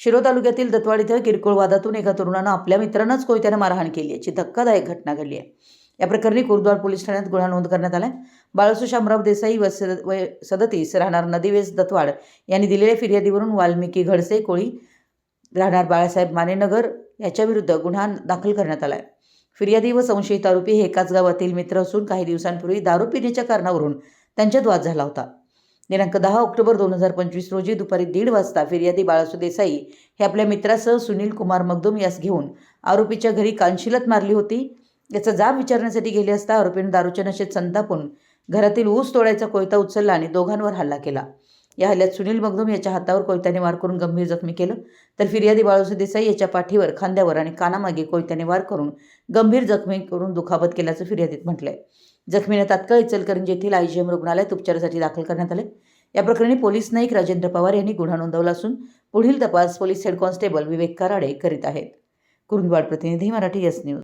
शिरो तालुक्यातील दत्तवाड इथं किरकोळ वादातून एका तरुणानं आपल्या मित्रांनाच कोयत्यानं मारहाण केली याची धक्कादायक घटना घडली आहे. या प्रकरणी कुरद्वार पोलीस ठाण्यात गुन्हा नोंद करण्यात आला बाळसू शामराव देसाई व सद- सदतीस राहणार नदीवेस दत्तवाड यांनी दिलेल्या फिर्यादीवरून वाल्मिकी घडसे कोळी राहणार बाळासाहेब मानेनगर याच्याविरुद्ध गुन्हा दाखल करण्यात आला आहे फिर्यादी व संशयित आरोपी हे एकाच गावातील मित्र असून काही दिवसांपूर्वी दारू पिण्याच्या कारणावरून त्यांच्यात वाद झाला होता. दिनांक दहा ऑक्टोबर दोन हजार पंचवीस रोजी दुपारी दीड वाजता फिर्यादी बाळासू देसाई हे आपल्या मित्रासह सुनील कुमार मगदुम यास घेऊन आरोपीच्या घरी कानशिलत मारली होती. याचा जाब विचारण्यासाठी गेले असता आरोपीने दारूच्या नशेत संतापून घरातील ऊस तोडायचा कोयता उचलला आणि दोघांवर हल्ला केला. या हल्ल्यात सुनील मगदुम याच्या हातावर कोयत्याने वार करून गंभीर जखमी केलं. तर फिर्यादी बाळासू देसाई याच्या पाठीवर खांद्यावर आणि कानामागे कोयत्याने वार करून गंभीर जखमी करून दुखापत केल्याचं फिर्यादीत म्हटलंय. जखमीने तात्काळ इचलकरंजी येथील आयजीएम रुग्णालयात उपचारासाठी दाखल करण्यात आले. या प्रकरणी पोलीस नाईक राजेंद्र पवार यांनी गुन्हा नोंदवला असून पुढील तपास police head constable Vivek Karade करीत आहेत. कुरुंदवाड प्रतिनिधी मराठी एस न्यूज.